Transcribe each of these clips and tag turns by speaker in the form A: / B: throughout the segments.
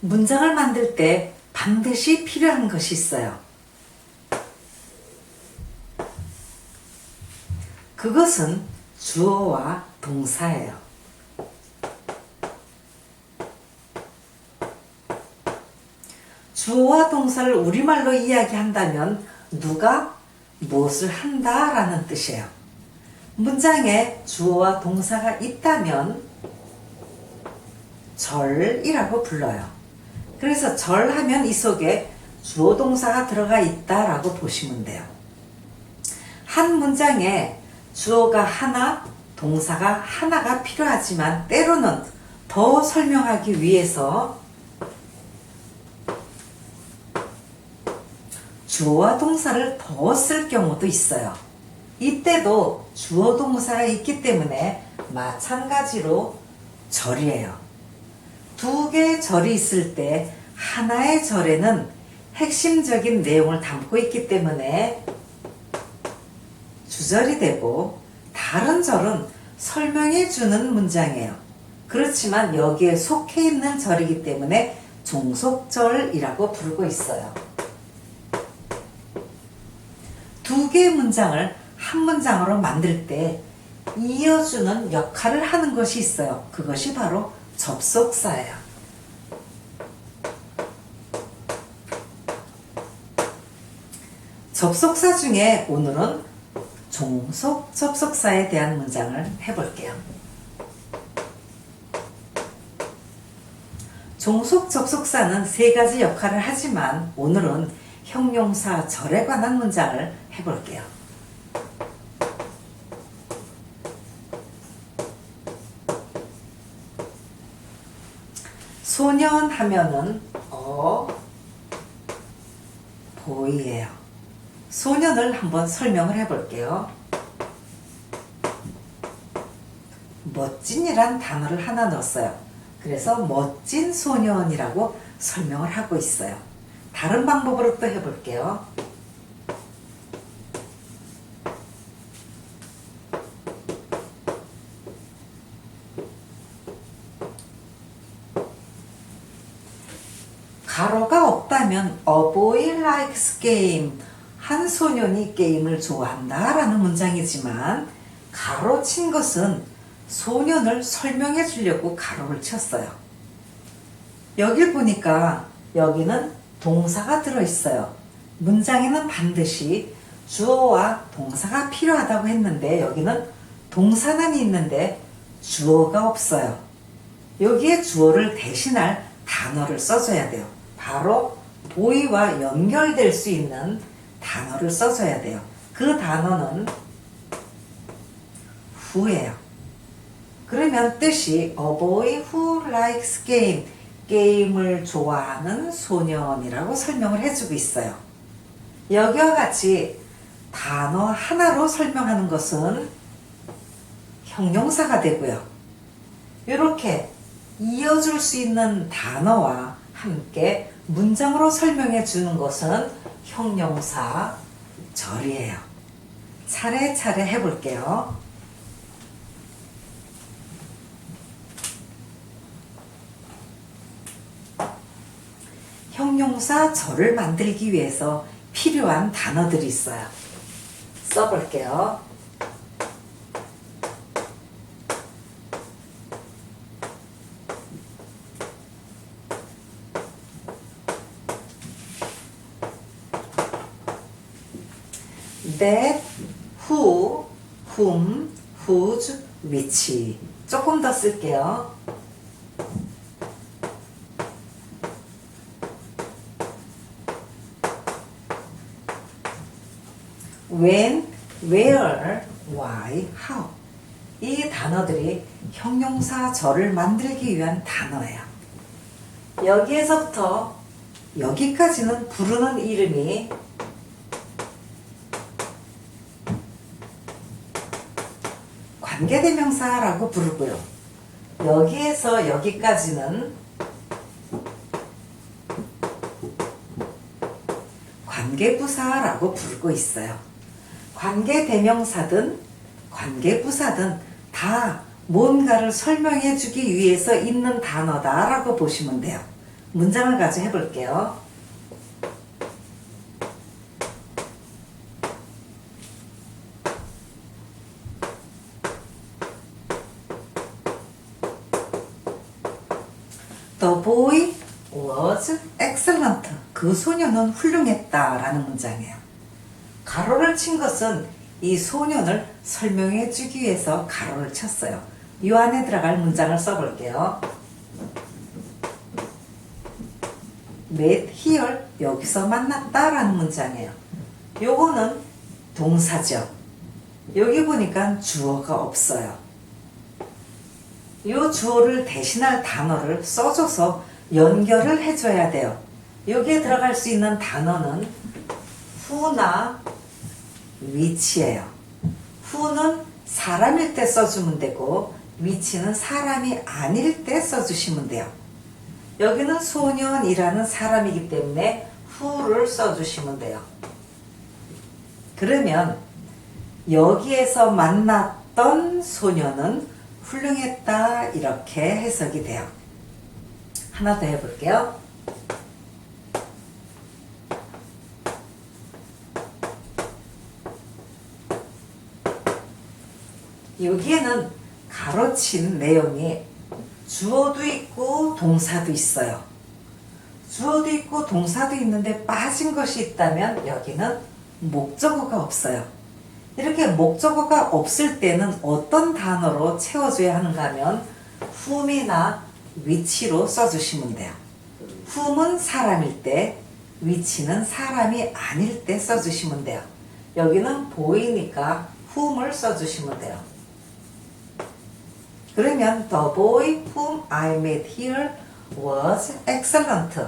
A: 문장을 만들 때 반드시 필요한 것이 있어요. 그것은 주어와 동사예요. 주어와 동사를 우리말로 이야기한다면 누가 무엇을 한다 라는 뜻이에요. 문장에 주어와 동사가 있다면 절이라고 불러요. 그래서 절 하면 이 속에 주어 동사가 들어가 있다라고 보시면 돼요. 한 문장에 주어가 하나, 동사가 하나가 필요하지만 때로는 더 설명하기 위해서 주어와 동사를 더 쓸 경우도 있어요. 이때도 주어 동사가 있기 때문에 마찬가지로 절이에요. 두 개의 절이 있을 때 하나의 절에는 핵심적인 내용을 담고 있기 때문에 주절이 되고 다른 절은 설명해 주는 문장이에요. 그렇지만 여기에 속해 있는 절이기 때문에 종속절이라고 부르고 있어요. 두 개의 문장을 한 문장으로 만들 때 이어주는 역할을 하는 것이 있어요. 그것이 바로 접속사예요. 접속사 중에 오늘은 종속 접속사에 대한 문장을 해볼게요. 종속 접속사는 세 가지 역할을 하지만 오늘은 형용사 절에 관한 문장을 해볼게요. 소년 하면은 어 보이예요. 소년을 한번 설명을 해볼게요. 멋진이란 단어를 하나 넣었어요. 그래서 멋진 소년이라고 설명을 하고 있어요. 다른 방법으로 또 해볼게요. 가로가 없다면 A boy likes game. 한 소년이 게임을 좋아한다 라는 문장이지만 가로 친 것은 소년을 설명해 주려고 가로를 쳤어요. 여길 보니까 여기는 동사가 들어있어요. 문장에는 반드시 주어와 동사가 필요하다고 했는데 여기는 동사는 있는데 주어가 없어요. 여기에 주어를 대신할 단어를 써줘야 돼요. 바로 보이와 연결될 수 있는 단어를 써줘야 돼요. 그 단어는 who예요. 그러면 뜻이 a boy who likes game 게임을 좋아하는 소년이라고 설명을 해주고 있어요. 여기와 같이 단어 하나로 설명하는 것은 형용사가 되고요. 이렇게 이어줄 수 있는 단어와 함께 문장으로 설명해 주는 것은 형용사 절이에요. 차례차례 해볼게요. 형용사 절을 만들기 위해서 필요한 단어들이 있어요. 써볼게요. that, who, whom, whose, which. 조금 더 쓸게요. when, where, why, how. 이 단어들이 형용사 절을 만들기 위한 단어예요. 여기에서부터 여기까지는 부르는 이름이 관계대명사라고 부르고요. 여기에서 여기까지는 관계부사라고 부르고 있어요. 관계대명사든 관계부사든 다 뭔가를 설명해 주기 위해서 있는 단어다라고 보시면 돼요. 문장을 가지고 해볼게요. The boy was excellent. 그 소녀는 훌륭했다라는 문장이에요. 가로를 친 것은 이 소년을 설명해 주기 위해서 가로를 쳤어요. 이 안에 들어갈 문장을 써볼게요. met here 여기서 만났다라는 문장이에요. 요거는 동사죠. 여기 보니까 주어가 없어요. 요 주어를 대신할 단어를 써줘서 연결을 해줘야 돼요. 여기에 들어갈 수 있는 단어는 who나 위치예요. who는 사람일 때 써주면 되고 위치는 사람이 아닐 때 써주시면 돼요. 여기는 소년이라는 사람이기 때문에 who를 써주시면 돼요. 그러면 여기에서 만났던 소년은 훌륭했다 이렇게 해석이 돼요. 하나 더 해볼게요. 여기에는 가로친 내용이 주어도 있고 동사도 있어요. 주어도 있고 동사도 있는데 빠진 것이 있다면 여기는 목적어가 없어요. 이렇게 목적어가 없을 때는 어떤 단어로 채워줘야 하는가 하면 whom이나 위치로 써주시면 돼요. whom은 사람일 때, 위치는 사람이 아닐 때 써주시면 돼요. 여기는 보이니까 whom을 써주시면 돼요. 그러면 the boy whom I met here was excellent.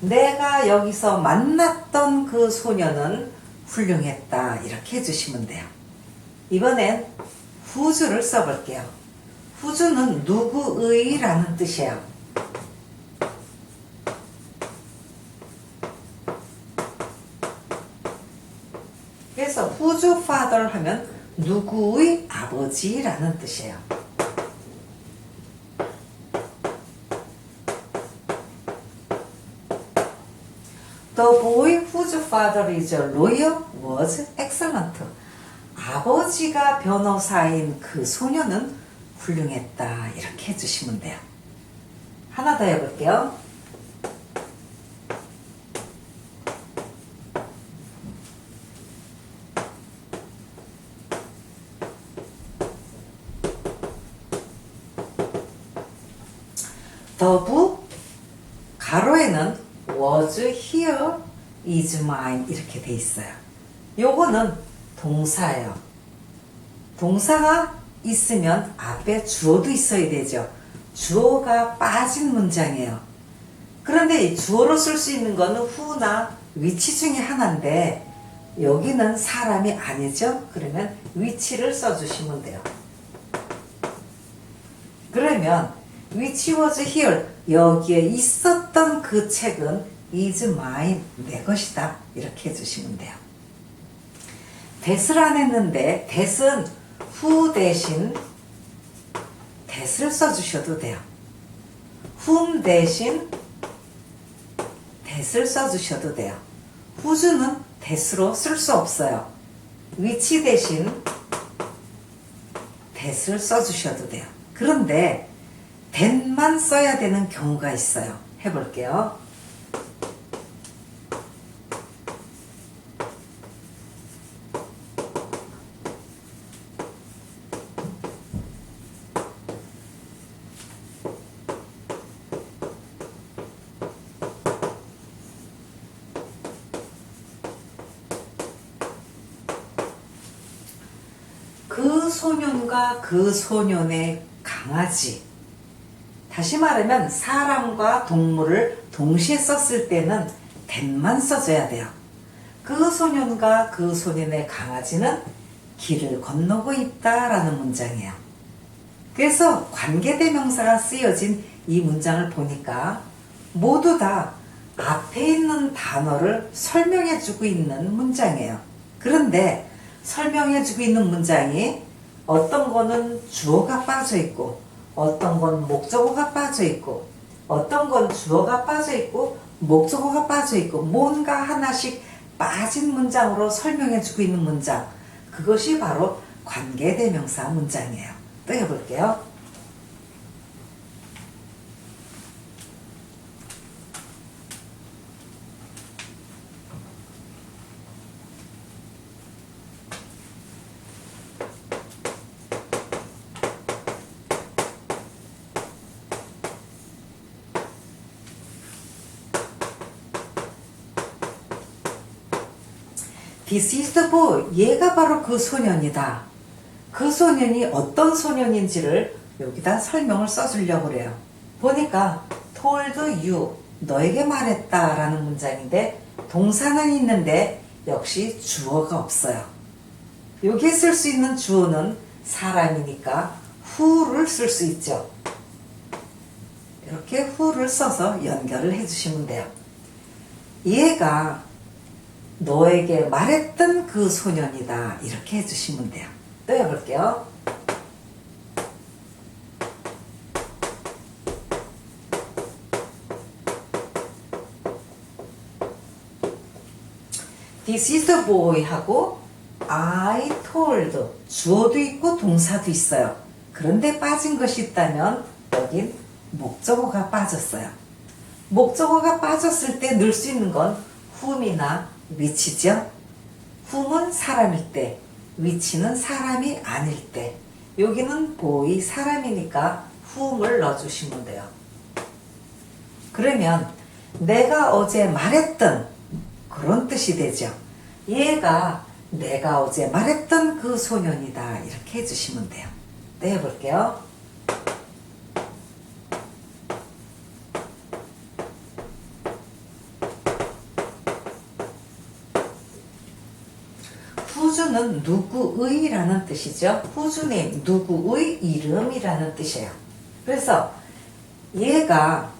A: 내가 여기서 만났던 그 소녀는 훌륭했다. 이렇게 해주시면 돼요. 이번엔 후주를 써볼게요. 후주는 누구의 라는 뜻이에요. 그래서 후주 father 하면 누구의 아버지라는 뜻이에요. The boy whose father is a lawyer was excellent. 아버지가 변호사인 그 소녀는 훌륭했다. 이렇게 해주시면 돼요. 하나 더 해볼게요. 더부 가로에는 was here is mine 이렇게 돼 있어요. 요거는 동사예요. 동사가 있으면 앞에 주어도 있어야 되죠. 주어가 빠진 문장이에요. 그런데 이 주어로 쓸 수 있는 거는 who나 위치 중에 하나인데 여기는 사람이 아니죠. 그러면 위치를 써주시면 돼요. 그러면 which was here 여기에 있었던 그 책은 is mine 내 것이다 이렇게 해주시면 돼요. that을 안 했는데 that은 who 대신 that을 써주셔도 돼요. whom 대신 that을 써주셔도 돼요. whose는 that으로 쓸 수 없어요. which 대신 that을 써주셔도 돼요. 그런데 that만 써야 되는 경우가 있어요. 해볼게요. 그 소년과 그 소년의 강아지. 다시 말하면 사람과 동물을 동시에 썼을 때는 that만 써줘야 돼요. 그 소년과 그 소년의 강아지는 길을 건너고 있다라는 문장이에요. 그래서 관계대명사가 쓰여진 이 문장을 보니까 모두 다 앞에 있는 단어를 설명해주고 있는 문장이에요. 그런데 설명해주고 있는 문장이 어떤 거는 주어가 빠져 있고 어떤 건 목적어가 빠져 있고 어떤 건 주어가 빠져 있고 목적어가 빠져 있고 뭔가 하나씩 빠진 문장으로 설명해 주고 있는 문장. 그것이 바로 관계대명사 문장이에요. 또 해볼게요. This is. 얘가 바로 그 소년이다. 그 소년이 어떤 소년인지를 여기다 설명을 써주려고 그래요. 보니까 told you 너에게 말했다 라는 문장인데 동사는 있는데 역시 주어가 없어요. 여기에 쓸 수 있는 주어는 사람이니까 who를 쓸 수 있죠. 이렇게 who를 써서 연결을 해주시면 돼요. 얘가 너에게 말했던 그 소년이다. 이렇게 해주시면 돼요. 또 해볼게요. This is the boy 하고 I told 주어도 있고 동사도 있어요. 그런데 빠진 것이 있다면 여긴 목적어가 빠졌어요. 목적어가 빠졌을 때 넣을 수 있는 건 whom이나 which죠. whom은 사람일 때, which는 사람이 아닐 때. 여기는 boy 사람이니까 whom을 넣어주시면 돼요. 그러면 내가 어제 말했던 그런 뜻이 되죠. 얘가 내가 어제 말했던 그 소년이다. 이렇게 해주시면 돼요. 네, 해볼게요. 후주는 누구의라는 뜻이죠. 후주님 누구의 이름이라는 뜻이에요. 그래서 얘가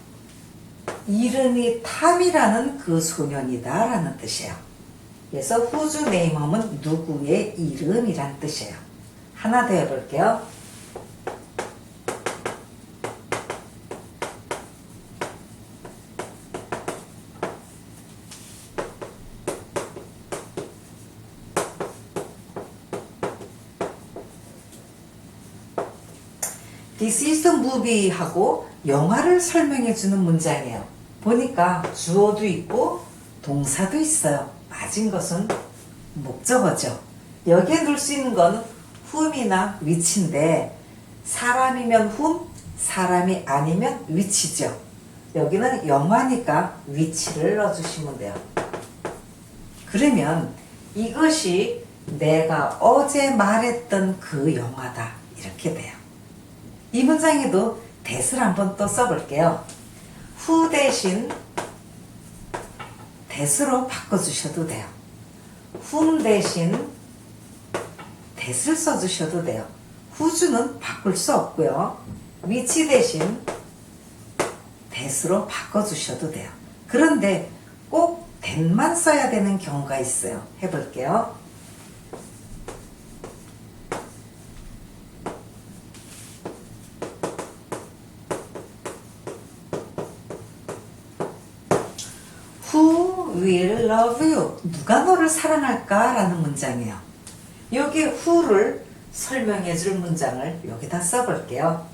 A: 이름이 탐이라는 그 소년이다 라는 뜻이에요. 그래서 후주 네임하면 누구의 이름이란 뜻이에요. 하나 더 해볼게요. This is the movie 하고 영화를 설명해 주는 문장이에요. 보니까 주어도 있고 동사도 있어요. 맞은 것은 목적어죠. 여기에 넣을 수 있는 건 whom이나 which인데 사람이면 whom, 사람이 아니면 which죠. 여기는 영화니까 which를 넣어주시면 돼요. 그러면 이것이 내가 어제 말했던 그 영화다. 이렇게 돼요. 이 문장에도 that을 한번 또 써볼게요. who 대신 that으로 바꿔주셔도 돼요. whom 대신 that을 써주셔도 돼요. who주는 바꿀 수 없고요. which 대신 that으로 바꿔주셔도 돼요. 그런데 꼭 that만 써야 되는 경우가 있어요. 해볼게요. 누가 너를 사랑할까? 라는 문장이에요. 여기 who를 설명해 줄 문장을 여기다 써볼게요.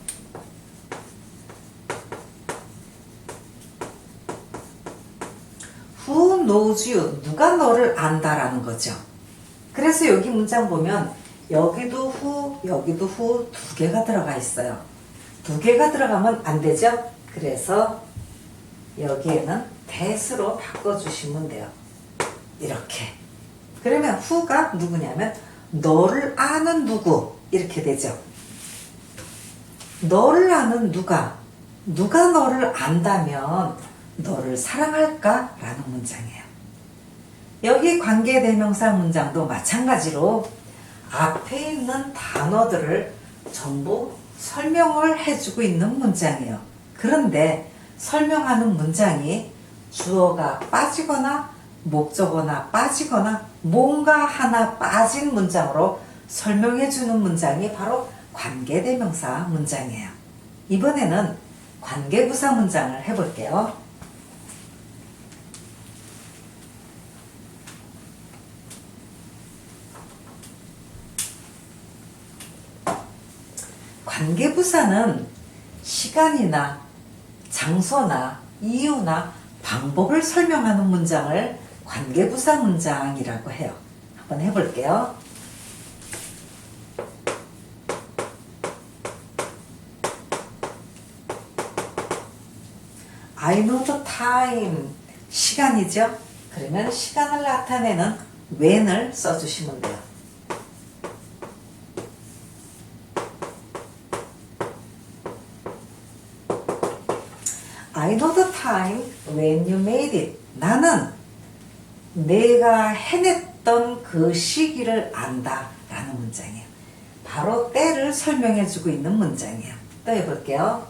A: Knows you? 누가 너를 안다라는 거죠. 그래서 여기 문장 보면 여기도 who, 여기도 who 두 개가 들어가 있어요. 두 개가 들어가면 안 되죠? 그래서 여기에는 that으로 바꿔주시면 돼요. 이렇게. 그러면 who가 누구냐면 너를 아는 누구 이렇게 되죠. 너를 아는 누가 누가 너를 안다면 너를 사랑할까? 라는 문장이에요. 여기 관계대명사 문장도 마찬가지로 앞에 있는 단어들을 전부 설명을 해주고 있는 문장이에요. 그런데 설명하는 문장이 주어가 빠지거나 목적어나 빠지거나 뭔가 하나 빠진 문장으로 설명해 주는 문장이 바로 관계대명사 문장이에요. 이번에는 관계부사 문장을 해볼게요. 관계부사는 시간이나 장소나 이유나 방법을 설명하는 문장을 관계부사 문장이라고 해요. 한번 해볼게요. The time. 시간이죠? 그러면 시간을 나타내는 when을 써주시면 돼요. The time when you made it. 나는 내가 해냈던 그 시기를 안다. 라는 문장이에요. 바로 때를 설명해주고 있는 문장이에요. 또 해볼게요.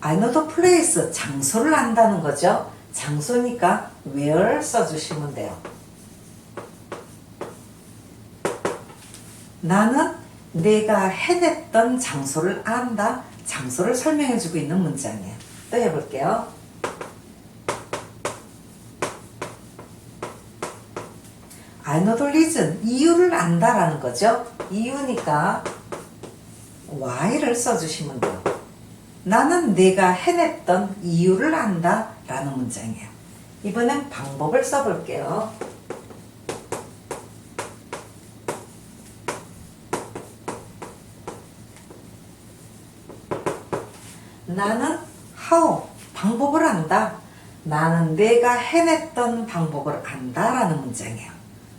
A: I know the place. 장소를 안다는 거죠. 장소니까 where 써주시면 돼요. 나는 내가 해냈던 장소를 안다. 장소를 설명해주고 있는 문장이에요. 또 해볼게요. Reason. 이유를 안다라는 거죠. 이유니까 why를 써주시면 돼요. 나는 내가 해냈던 이유를 안다 라는 문장이에요. 이번엔 방법을 써볼게요. 나는 how 방법을 안다. 나는 내가 해냈던 방법을 안다 라는 문장이에요.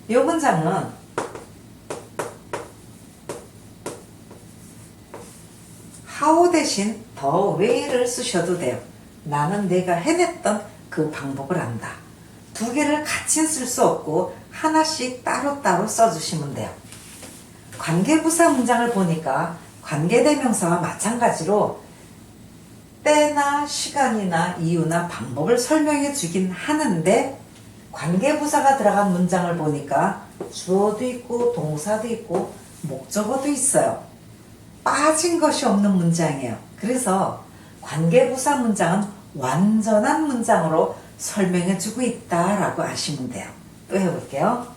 A: 이 문장은 how 대신 더 way를 쓰셔도 돼요. 나는 내가 해냈던 그 방법을 안다. 두 개를 같이 쓸 수 없고 하나씩 따로따로 써주시면 돼요. 관계부사 문장을 보니까 관계대명사와 마찬가지로 때나 시간이나 이유나 방법을 설명해 주긴 하는데 관계부사가 들어간 문장을 보니까 주어도 있고 동사도 있고 목적어도 있어요. 빠진 것이 없는 문장이에요. 그래서 관계부사 문장은 완전한 문장으로 설명해 주고 있다라고 아시면 돼요. 또 해볼게요.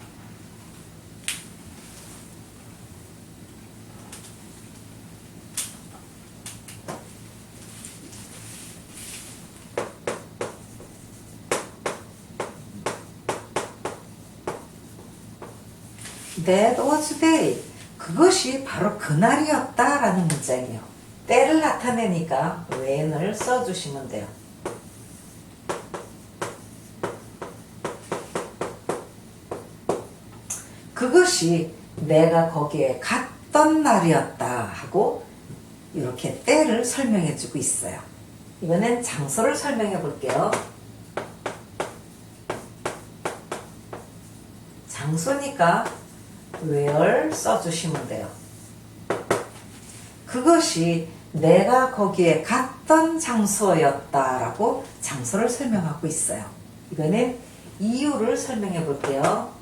A: That was day. 그것이 바로 그날이었다라는 문장이에요. 때를 나타내니까 when을 써주시면 돼요. 그것이 내가 거기에 갔던 날이었다 하고 이렇게 때를 설명해 주고 있어요. 이번엔 장소를 설명해 볼게요. 장소니까 where 써주시면 돼요. 그것이 내가 거기에 갔던 장소였다라고 장소를 설명하고 있어요. 이번엔 이유를 설명해 볼게요.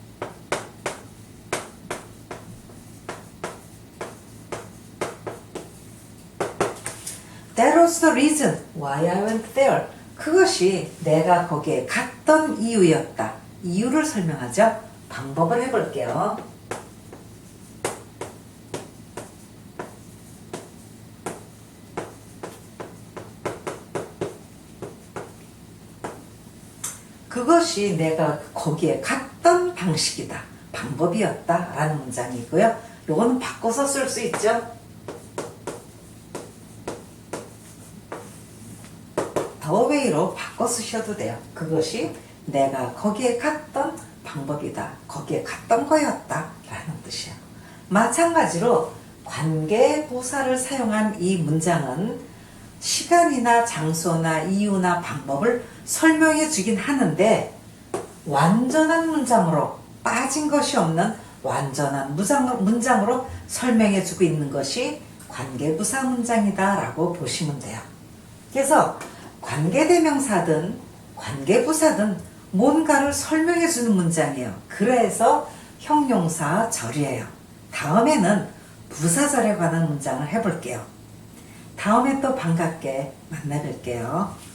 A: That was the reason why I went there. 그것이 내가 거기에 갔던 이유였다. 이유를 설명하죠. 방법을 해볼게요. 그것이 내가 거기에 갔던 방식이다. 방법이었다. 라는 문장이고요. 요거는 바꿔서 쓸 수 있죠. 더웨이로 바꿔 쓰셔도 돼요. 그것이 내가 거기에 갔던 방법이다. 거기에 갔던 거였다. 라는 뜻이에요. 마찬가지로 관계부사를 사용한 이 문장은 시간이나 장소나 이유나 방법을 설명해 주긴 하는데 완전한 문장으로 빠진 것이 없는 완전한 문장, 문장으로 설명해 주고 있는 것이 관계부사 문장이다 라고 보시면 돼요. 그래서 관계대명사든 관계부사든 뭔가를 설명해 주는 문장이에요. 그래서 형용사 절이에요. 다음에는 부사절에 관한 문장을 해볼게요. 다음에 또 반갑게 만나 뵐게요.